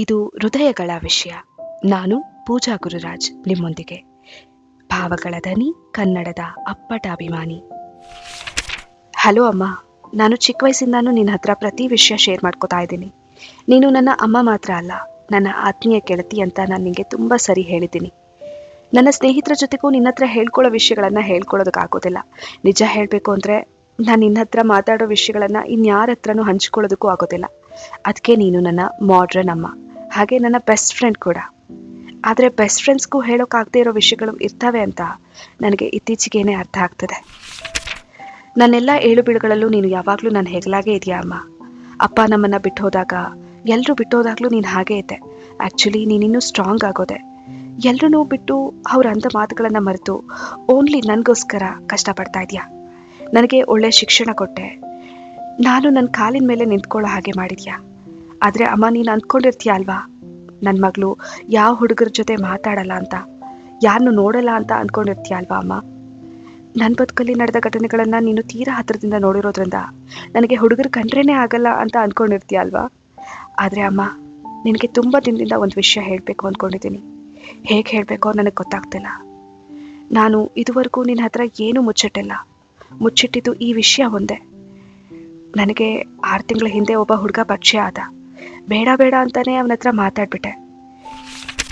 ಇದು ಹೃದಯಗಳ ವಿಷಯ. ನಾನು ಪೂಜಾ ಗುರುರಾಜ್ ನಿಮ್ಮೊಂದಿಗೆ. ಭಾವಗಳ ದನಿ ಕನ್ನಡದ ಅಪ್ಪಟ ಅಭಿಮಾನಿ. ಹಲೋ ಅಮ್ಮ, ನಾನು ಚಿಕ್ಕ ವಯಸ್ಸಿಂದಾನು ನಿನ್ನ ಹತ್ರ ಪ್ರತಿ ವಿಷಯ ಶೇರ್ ಮಾಡ್ಕೋತಾ ಇದ್ದೀನಿ. ನೀನು ನನ್ನ ಅಮ್ಮ ಮಾತ್ರ ಅಲ್ಲ, ನನ್ನ ಆತ್ಮೀಯ ಗೆಳತಿ ಅಂತ ನಾನು ನಿಮಗೆ ತುಂಬ ಸರಿ ಹೇಳಿದ್ದೀನಿ. ನನ್ನ ಸ್ನೇಹಿತರ ಜೊತೆಗೂ ನಿನ್ನ ಹತ್ರ ಹೇಳ್ಕೊಳ್ಳೋ ವಿಷಯಗಳನ್ನು ಹೇಳ್ಕೊಳ್ಳೋದಕ್ಕಾಗೋದಿಲ್ಲ. ನಿಜ ಹೇಳಬೇಕು ಅಂದರೆ ನಾನು ನಿನ್ನ ಹತ್ರ ಮಾತಾಡೋ ವಿಷಯಗಳನ್ನು ಇನ್ಯಾರ ಹತ್ರನೂ ಹಂಚ್ಕೊಳ್ಳೋದಕ್ಕೂ ಆಗೋದಿಲ್ಲ. ಅದಕ್ಕೆ ನೀನು ನನ್ನ ಮಾಡ್ರನ್ ಅಮ್ಮ. ಹಾಗೆ ನನ್ನ ಬೆಸ್ಟ್ ಫ್ರೆಂಡ್ ಕೂಡ. ಆದರೆ ಬೆಸ್ಟ್ ಫ್ರೆಂಡ್ಸ್ಗೂ ಹೇಳೋಕ್ಕಾಗದೇ ಇರೋ ವಿಷಯಗಳು ಇರ್ತವೆ ಅಂತ ನನಗೆ ಇತ್ತೀಚೆಗೇನೆ ಅರ್ಥ ಆಗ್ತದೆ. ನನ್ನೆಲ್ಲ ಏಳು ಬೀಳುಗಳಲ್ಲೂ ನೀನು ಯಾವಾಗಲೂ ನಾನು ಹೆಗಲಾಗೆ ಇದೆಯಾ ಅಮ್ಮ? ಅಪ್ಪ ನಮ್ಮನ್ನು ಬಿಟ್ಟು ಹೋದಾಗ ಎಲ್ಲರೂ ಬಿಟ್ಟು ಹೋದಾಗಲೂ ನೀನು ಹಾಗೇ ಇದ್ದೆ. ಆ್ಯಕ್ಚುಲಿ ನೀನಿನ್ನೂ ಸ್ಟ್ರಾಂಗ್ ಆಗೋದೆ. ಎಲ್ಲರೂ ಬಿಟ್ಟು ಅವ್ರ ಅಂಥ ಮಾತುಗಳನ್ನು ಮರೆತು ಓನ್ಲಿ ನನಗೋಸ್ಕರ ಕಷ್ಟಪಡ್ತಾ ಇದೆಯಾ? ನನಗೆ ಒಳ್ಳೆಯ ಶಿಕ್ಷಣ ಕೊಟ್ಟೆ. ನಾನು ನನ್ನ ಕಾಲಿನ ಮೇಲೆ ನಿಂತ್ಕೊಳ್ಳೋ ಹಾಗೆ ಮಾಡಿದ್ಯಾ? ಆದರೆ ಅಮ್ಮ, ನೀನು ಅಂದ್ಕೊಂಡಿರ್ತೀಯ ಅಲ್ವಾ ನನ್ನ ಮಗಳು ಯಾವ ಹುಡುಗರ ಜೊತೆ ಮಾತಾಡಲ್ಲ ಅಂತ? ಯಾರನ್ನು ನೋಡಲ್ಲ ಅಂತ ಅಂದ್ಕೊಂಡಿರ್ತೀಯ ಅಲ್ವಾ ಅಮ್ಮ? ನನ್ನ ಬದುಕಲ್ಲಿ ನಡೆದ ಘಟನೆಗಳನ್ನು ನೀನು ತೀರಾ ಹತ್ತಿರದಿಂದ ನೋಡಿರೋದ್ರಿಂದ ನನಗೆ ಹುಡುಗರು ಕಂಡ್ರೇನೆ ಆಗಲ್ಲ ಅಂತ ಅಂದ್ಕೊಂಡಿರ್ತೀಯ ಅಲ್ವಾ ಆದರೆ ಅಮ್ಮ, ನಿನಗೆ ತುಂಬ ದಿನದಿಂದ ಒಂದು ವಿಷಯ ಹೇಳಬೇಕು ಅಂದ್ಕೊಂಡಿದ್ದೀನಿ ಹೇಗೆ ಹೇಳಬೇಕೋ ನನಗೆ ಗೊತ್ತಾಗ್ತಿಲ್ಲ. ನಾನು ಇದುವರೆಗೂ ನಿನ್ನ ಹತ್ರ ಏನೂ ಮುಚ್ಚಿಟ್ಟಿಲ್ಲ. ಮುಚ್ಚಿಟ್ಟಿದ್ದು ಈ ವಿಷಯ ಒಂದೇ. ನನಗೆ ಆರು ತಿಂಗಳ ಹಿಂದೆ ಒಬ್ಬ ಹುಡುಗ ಪರಿಚಯ ಆದ. ಬೇಡ ಬೇಡ ಅಂತಾನೆ ಅವನ ಹತ್ರ ಮಾತಾಡ್ಬಿಟ್ಟೆ.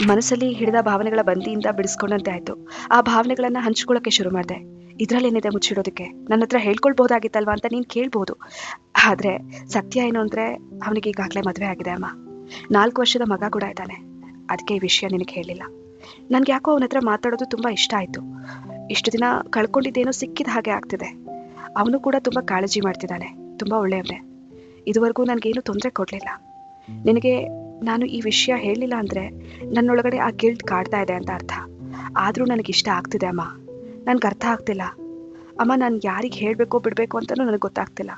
ಮನಸ್ಸಲ್ಲಿ ಹಿಡಿದ ಭಾವನೆಗಳ ಬಂದಿಯಿಂದ ಬಿಡಿಸ್ಕೊಂಡಂತೆ ಆಯ್ತು. ಆ ಭಾವನೆಗಳನ್ನ ಹಂಚ್ಕೊಳ್ಳೋಕೆ ಶುರು ಮಾಡಿದೆ. ಇದ್ರಲ್ಲೇನಿದೆ ಮುಚ್ಚಿಡೋದಕ್ಕೆ? ನನ್ನ ಹತ್ರ ಹೇಳ್ಕೊಳ್ಬಹುದಾಗಿತ್ತಲ್ವಾ ಅಂತ ನೀನು ಕೇಳ್ಬೋದು. ಆದರೆ ಸತ್ಯ ಏನು ಅಂದರೆ ಅವನಿಗೆ ಈಗಾಗಲೇ ಮದುವೆ ಆಗಿದೆ ಅಮ್ಮ. ನಾಲ್ಕು ವರ್ಷದ ಮಗ ಕೂಡ ಇದ್ದಾನೆ. ಅದಕ್ಕೆ ಈ ವಿಷಯ ನಿನಗೆ ಹೇಳಿಲ್ಲ. ನನಗೆ ಯಾಕೋ ಅವನ ಹತ್ರ ಮಾತಾಡೋದು ತುಂಬ ಇಷ್ಟ ಆಯ್ತು. ಇಷ್ಟು ದಿನ ಕಳ್ಕೊಂಡಿದ್ದೇನೋ ಸಿಕ್ಕಿದ ಹಾಗೆ ಆಗ್ತಿದೆ. ಅವನು ಕೂಡ ತುಂಬ ಕಾಳಜಿ ಮಾಡ್ತಿದ್ದಾನೆ. ತುಂಬ ಒಳ್ಳೆಯವನೇ. ಇದುವರೆಗೂ ನನಗೇನು ತೊಂದರೆ ಕೊಡಲಿಲ್ಲ. ನಿನಗೆ ನಾನು ಈ ವಿಷಯ ಹೇಳಲಿಲ್ಲ ಅಂದರೆ ನನ್ನೊಳಗಡೆ ಆ ಗಿಲ್ಟ್ ಕಾಡ್ತಾ ಇದೆ ಅಂತ ಅರ್ಥ. ಆದರೂ ನನಗೆ ಇಷ್ಟ ಆಗ್ತಿದೆ ಅಮ್ಮ. ನನಗೆ ಅರ್ಥ ಆಗ್ತಿಲ್ಲ. ಅಮ್ಮ, ನಾನು ಯಾರಿಗೆ ಹೇಳಬೇಕು ಬಿಡಬೇಕು ಅಂತಲೂ ನನಗೆ ಗೊತ್ತಾಗ್ತಿಲ್ಲ.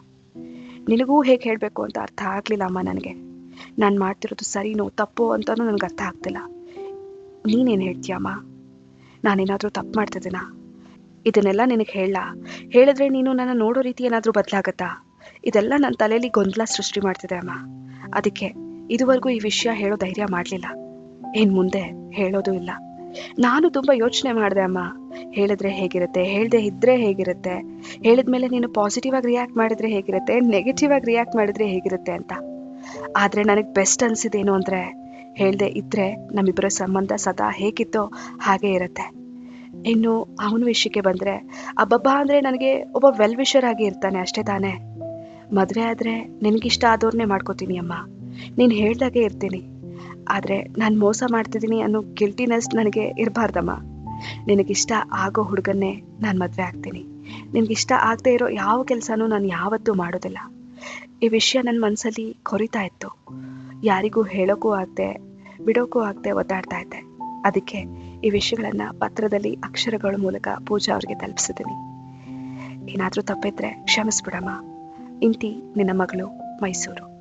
ನಿನಗೂ ಹೇಗೆ ಹೇಳಬೇಕು ಅಂತ ಅರ್ಥ ಆಗಲಿಲ್ಲ ಅಮ್ಮ ನನಗೆ. ನಾನು ಮಾಡ್ತಿರೋದು ಸರಿನೋ ತಪ್ಪೋ ಅಂತಲೂ ನನಗೆ ಅರ್ಥ ಆಗ್ತಿಲ್ಲ. ನೀನೇನು ಹೇಳ್ತೀಯಮ್ಮ ನಾನೇನಾದರೂ ತಪ್ಪು ಮಾಡ್ತಿದ್ದೀನಾ? ಇದನ್ನೆಲ್ಲ ನಿನಗೆ ಹೇಳ. ಹೇಳಿದ್ರೆ ನೀನು ನನ್ನ ನೋಡೋ ರೀತಿ ಏನಾದರೂ ಬದಲಾಗತ್ತಾ? ಇದೆಲ್ಲ ನನ್ನ ತಲೆಯಲ್ಲಿ ಗೊಂದಲ ಸೃಷ್ಟಿ ಮಾಡ್ತಿದೆ ಅಮ್ಮ. ಅದಕ್ಕೆ ಇದುವರೆಗೂ ಈ ವಿಷಯ ಹೇಳೋ ಧೈರ್ಯ ಮಾಡಲಿಲ್ಲ. ಇನ್ನು ಮುಂದೆ ಹೇಳೋದು ಇಲ್ಲ. ನಾನು ತುಂಬ ಯೋಚನೆ ಮಾಡಿದೆ ಅಮ್ಮ. ಹೇಳಿದ್ರೆ ಹೇಗಿರುತ್ತೆ, ಹೇಳದೆ ಇದ್ರೆ ಹೇಗಿರುತ್ತೆ ಹೇಳಿದ್ಮೇಲೆ ನೀನು ಪಾಸಿಟಿವ್ ಆಗಿ ರಿಯಾಕ್ಟ್ ಮಾಡಿದ್ರೆ ಹೇಗಿರುತ್ತೆ ನೆಗೆಟಿವ್ ಆಗಿ ರಿಯಾಕ್ಟ್ ಮಾಡಿದ್ರೆ ಹೇಗಿರುತ್ತೆ ಅಂತ. ಆದರೆ ನನಗೆ ಬೆಸ್ಟ್ ಅನಿಸಿದೇನು ಅಂದರೆ ಹೇಳದೆ ಇದ್ರೆ ನಮ್ಮಿಬ್ಬರ ಸಂಬಂಧ ಸದಾ ಹೇಗಿತ್ತೋ ಹಾಗೆ ಇರುತ್ತೆ. ಇನ್ನು ಅವನ ವಿಷಯಕ್ಕೆ ಬಂದರೆ, ಅಬ್ಬಬ್ಬ ಅಂದರೆ ನನಗೆ ಒಬ್ಬ ವೆಲ್ ವಿಷರ್ ಆಗಿ ಇರ್ತಾನೆ ಅಷ್ಟೇ ತಾನೇ. ಮದುವೆ ಆದರೆ ನಿನಗಿಷ್ಟ ಆದವ್ರನ್ನೇ ಮಾಡ್ಕೋತೀನಿ ಅಮ್ಮ. ನೀನು ಹೇಳ್ದಾಗೆ ಇರ್ತೀನಿ. ಆದರೆ ನಾನು ಮೋಸ ಮಾಡ್ತಿದ್ದೀನಿ ಅನ್ನೋ ಗಿಲ್ಟಿನೆಸ್ ನನಗೆ ಇರಬಾರ್ದಮ್ಮ. ನಿನಗಿಷ್ಟ ಆಗೋ ಹುಡುಗನ್ನೇ ನಾನು ಮದುವೆ ಆಗ್ತೀನಿ. ನಿನಗಿಷ್ಟ ಆಗದೆ ಇರೋ ಯಾವ ಕೆಲಸನೂ ನಾನು ಯಾವತ್ತೂ ಮಾಡೋದಿಲ್ಲ. ಈ ವಿಷಯ ನನ್ನ ಮನಸ್ಸಲ್ಲಿ ಕೊರಿತಾ ಇತ್ತು. ಯಾರಿಗೂ ಹೇಳೋಕ್ಕೂ ಆಗದೆ ಬಿಡೋಕ್ಕೂ ಆಗದೆ ಒದ್ದಾಡ್ತಾ ಇದ್ದೆ. ಅದಕ್ಕೆ ಈ ವಿಷಯಗಳನ್ನು ಪತ್ರದಲ್ಲಿ ಅಕ್ಷರಗಳ ಮೂಲಕ ಪೂಜಾ ಅವ್ರಿಗೆ ತಲುಪಿಸಿದ್ದೀನಿ. ಏನಾದರೂ ತಪ್ಪಿದ್ರೆ ಕ್ಷಮಿಸ್ಬಿಡಮ್ಮ. ಇಂತಿ ನಿನ್ನ ಮಗಳು ಮೈಸೂರು